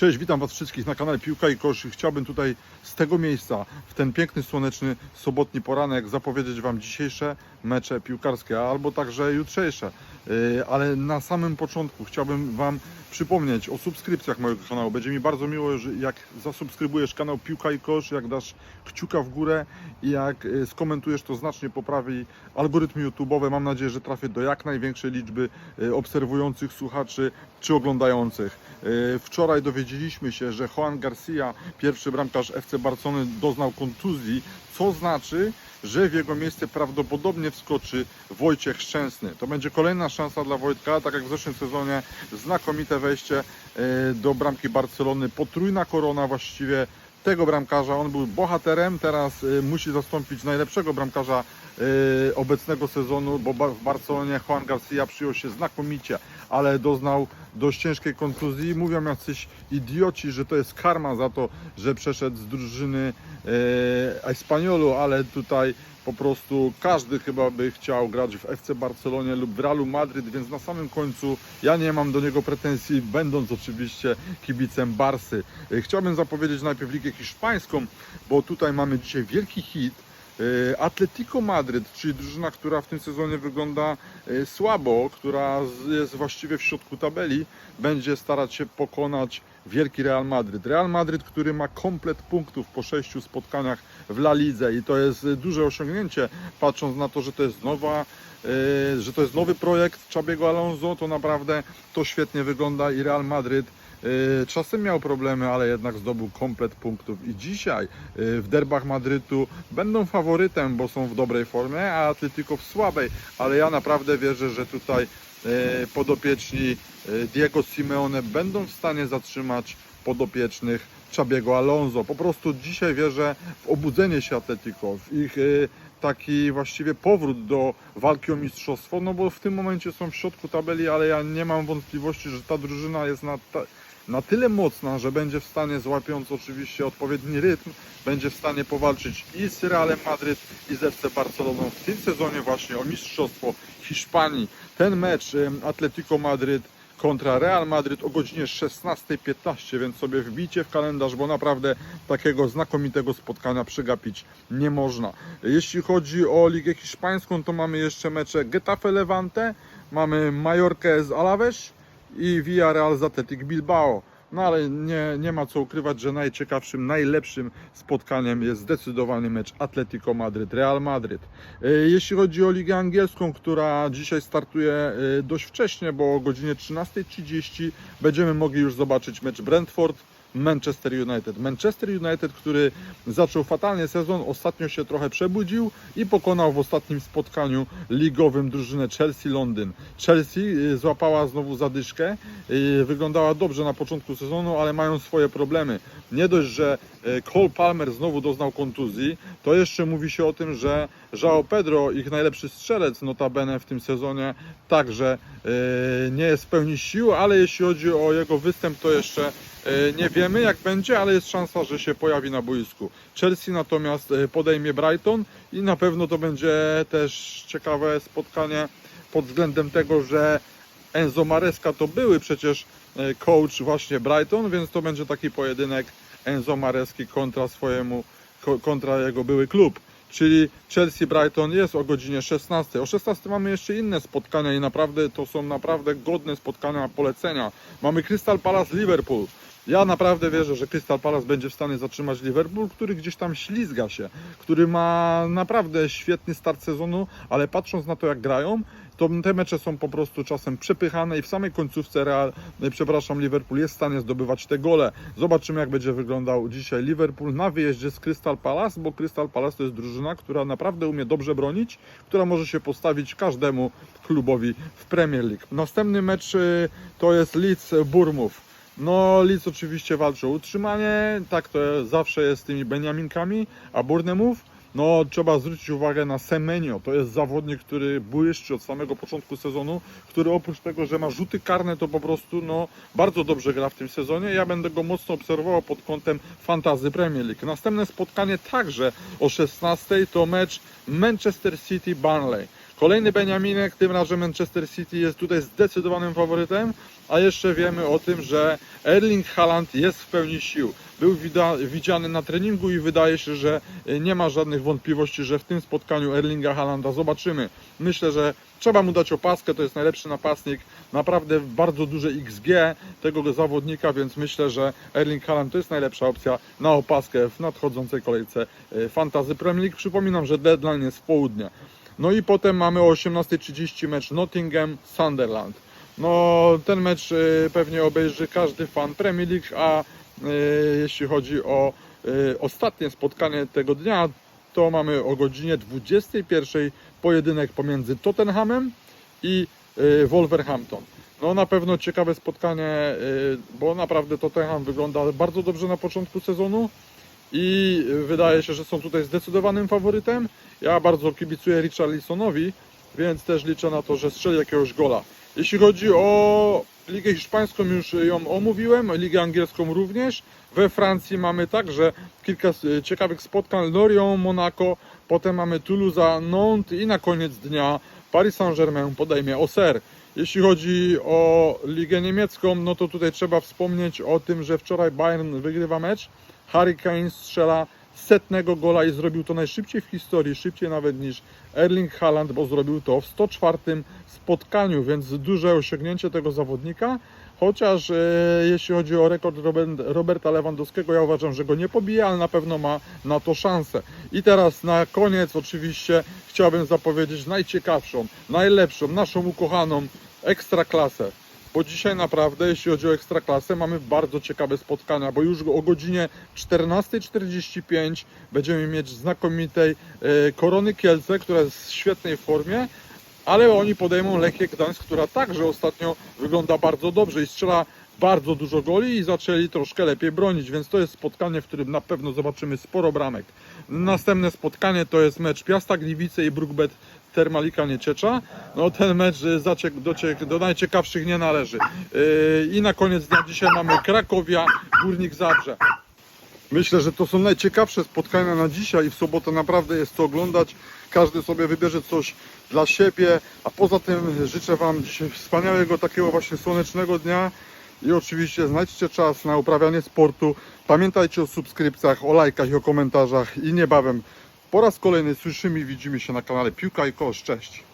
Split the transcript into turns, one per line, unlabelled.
Cześć, witam Was wszystkich na kanale Piłka i Kosz. Chciałbym tutaj z tego miejsca, w ten piękny, słoneczny, sobotni poranek zapowiedzieć Wam dzisiejsze mecze piłkarskie, albo także jutrzejsze. Yy, Ale na samym początku chciałbym Wam przypomnieć o subskrypcjach mojego kanału. Będzie mi bardzo miło, jak zasubskrybujesz kanał Piłka i Kosz, jak dasz kciuka w górę i jak yy, skomentujesz, to znacznie poprawi algorytmy YouTube'owe. Mam nadzieję, że trafię do jak największej liczby yy, obserwujących słuchaczy czy oglądających. Wczoraj dowiedzieliśmy się, że Juan Garcia, pierwszy bramkarz FC Barcelony, doznał kontuzji, co znaczy, że w jego miejsce prawdopodobnie wskoczy Wojciech Szczęsny. To będzie kolejna szansa dla Wojtka, tak jak w zeszłym sezonie, znakomite wejście e, do bramki Barcelony, potrójna korona właściwie tego bramkarza. On był bohaterem, teraz e, musi zastąpić najlepszego bramkarza obecnego sezonu, bo w Barcelonie Juan Garcia przyjął się znakomicie, ale doznał dość ciężkiej kontuzji. Mówią jacyś idioci, że to jest karma za to, że przeszedł z drużyny e, Espaniolu, ale tutaj po prostu każdy chyba by chciał grać w FC Barcelonie lub w Realu Madryt, więc na samym końcu ja nie mam do niego pretensji, będąc oczywiście kibicem Barsy. E, Chciałbym zapowiedzieć najpierw ligę hiszpańską, bo tutaj mamy dzisiaj wielki hit. E, Atletico Madryt, czyli drużyna, która w tym sezonie wygląda e, słabo, która jest właściwie w środku tabeli, będzie starać się pokonać wielki Real Madryt. Real Madryt, który ma komplet punktów po sześciu spotkaniach w La Lidze i to jest duże osiągnięcie, patrząc na to, że to jest nowa, e, że to jest nowy projekt Czabiego Alonso, to naprawdę to świetnie wygląda i Real Madryt Czasem miał problemy, ale jednak zdobył komplet punktów i dzisiaj e, w derbach Madrytu będą faworytem, bo są w dobrej formie, a Atletico w słabej, ale ja naprawdę wierzę, że tutaj e, podopieczni Diego Simeone będą w stanie zatrzymać podopiecznych Czabiego Alonso. Po prostu dzisiaj wierzę w obudzenie się Atletico, w ich taki właściwie powrót do walki o mistrzostwo, no bo w tym momencie są w środku tabeli, ale ja nie mam wątpliwości, że ta drużyna jest na, ta, na tyle mocna, że będzie w stanie, złapiąc oczywiście odpowiedni rytm, będzie w stanie powalczyć i z Realem Madryt, i z FC Barceloną w tym sezonie właśnie o mistrzostwo Hiszpanii. Ten mecz Atletico Madryt kontra Real Madryt o godzinie 16.15, więc sobie wbijcie w kalendarz, bo naprawdę takiego znakomitego spotkania przegapić nie można. Jeśli chodzi o Ligę Hiszpańską, to mamy jeszcze mecze Getafe Levante, mamy Majorkę z Alaves i Villarreal z Athletic Bilbao. No ale nie, nie ma co ukrywać, że najciekawszym, najlepszym spotkaniem jest zdecydowany mecz Atletico Madryt-Real Madryt. E, Jeśli chodzi o Ligę Angielską, która dzisiaj startuje e, dość wcześnie, bo o godzinie 13.30 będziemy mogli już zobaczyć mecz Brentford Manchester United. Manchester United, który zaczął fatalnie sezon, ostatnio się trochę przebudził i pokonał w ostatnim spotkaniu ligowym drużynę Chelsea Londyn. Chelsea y, złapała znowu zadyszkę, y, wyglądała dobrze na początku sezonu, ale mają swoje problemy. Nie dość, że y, Cole Palmer znowu doznał kontuzji, to jeszcze mówi się o tym, że João Pedro, ich najlepszy strzelec notabene w tym sezonie, także nie jest w pełni sił, ale jeśli chodzi o jego występ, to jeszcze Nie wiemy jak będzie, ale jest szansa, że się pojawi na boisku. Chelsea natomiast e, podejmie Brighton i na pewno to będzie też ciekawe spotkanie pod względem tego, że Enzo Maresca to były przecież e, coach właśnie Brighton, więc to będzie taki pojedynek Enzo Mareski kontra swojemu, ko- kontra jego były klub. Czyli Chelsea-Brighton jest o godzinie 16. O 16 mamy jeszcze inne spotkania i naprawdę to są naprawdę godne spotkania polecenia. Mamy Crystal Palace-Liverpool. Ja naprawdę wierzę, że Crystal Palace będzie w stanie zatrzymać Liverpool, który gdzieś tam ślizga się, który ma naprawdę świetny start sezonu, ale patrząc na to jak grają, to te mecze są po prostu czasem przepychane i w samej końcówce Real, e, przepraszam, Liverpool jest w stanie zdobywać te gole. Zobaczymy jak będzie wyglądał dzisiaj Liverpool na wyjeździe z Crystal Palace, bo Crystal Palace to jest drużyna, która naprawdę umie dobrze bronić, która może się postawić każdemu klubowi w Premier League. Następny mecz e, to jest Leeds Bournemouth. No, Leeds oczywiście walczy o utrzymanie, tak to zawsze jest z tymi Beniaminkami, a Bournemouth, no trzeba zwrócić uwagę na Semenio, to jest zawodnik, który błyszczy od samego początku sezonu, który oprócz tego, że ma rzuty karne, to po prostu no, bardzo dobrze gra w tym sezonie. Ja będę go mocno obserwował pod kątem fantazy Premier League. Następne spotkanie także o 16 to mecz Manchester City-Burnley. Kolejny Beniaminek, tym razem Manchester City jest tutaj zdecydowanym faworytem, a jeszcze wiemy o tym, że Erling Haaland jest w pełni sił. Był widziany na treningu i wydaje się, że y, nie ma żadnych wątpliwości, że w tym spotkaniu Erlinga Haalanda zobaczymy. Myślę, że trzeba mu dać opaskę, to jest najlepszy napastnik, naprawdę bardzo duże XG tego zawodnika, więc myślę, że Erling Haaland to jest najlepsza opcja na opaskę w nadchodzącej kolejce y, Fantasy Premier League. Przypominam, że deadline jest w południe. No i potem mamy o 18.30 mecz Nottingham-Sunderland. No ten mecz y, pewnie obejrzy każdy fan Premier League, a y, jeśli chodzi o y, ostatnie spotkanie tego dnia, to mamy o godzinie 21.00 pojedynek pomiędzy Tottenhamem i Wolverhampton. No na pewno ciekawe spotkanie, bo naprawdę Tottenham wygląda bardzo dobrze na początku sezonu i wydaje się, że są tutaj zdecydowanym faworytem. Ja bardzo kibicuję Richarlisonowi, więc też liczę na to, że strzeli jakiegoś gola. Jeśli chodzi o Ligę Hiszpańską, już ją omówiłem, Ligę Angielską również. We Francji mamy także kilka e, ciekawych spotkań. Lorient, Monaco, potem mamy Toulouse, Nantes i na koniec dnia Paris Saint-Germain podejmie Auxerre. Jeśli chodzi o Ligę Niemiecką, no to tutaj trzeba wspomnieć o tym, że wczoraj Bayern wygrywa mecz. Harry Kane strzela setnego gola i zrobił to najszybciej w historii, szybciej nawet niż Erling Haaland, bo zrobił to w 104 spotkaniu, więc duże osiągnięcie tego zawodnika. Chociaż e, jeśli chodzi o rekord Robert- Roberta Lewandowskiego, ja uważam, że go nie pobije, ale na pewno ma na to szansę. I teraz na koniec oczywiście chciałbym zapowiedzieć najciekawszą, najlepszą, naszą ukochaną ekstraklasę. Bo dzisiaj naprawdę, jeśli chodzi o ekstraklasę, mamy bardzo ciekawe spotkania, bo już o godzinie 14.45 będziemy mieć znakomitej e, Korony Kielce, która jest w świetnej formie, ale oni podejmą Lechię Gdańsk, która także ostatnio wygląda bardzo dobrze i strzela bardzo dużo goli i zaczęli troszkę lepiej bronić, więc to jest spotkanie, w którym na pewno zobaczymy sporo bramek. Następne spotkanie to jest mecz Piasta Gliwice i Brookbet Termalika Nieciecza. No ten mecz zaciek, do, cie- do najciekawszych nie należy. Yy, I na koniec dnia dzisiaj mamy Krakowia, Górnik Zabrze. Myślę, że to są najciekawsze spotkania na dzisiaj i w sobotę naprawdę jest to oglądać. Każdy sobie wybierze coś dla siebie, a poza tym życzę Wam dzisiaj wspaniałego takiego właśnie słonecznego dnia i oczywiście znajdźcie czas na uprawianie sportu. Pamiętajcie o subskrypcjach, o lajkach i o komentarzach i niebawem po raz kolejny słyszymy i widzimy się na kanale Piłka i Kosz. Cześć!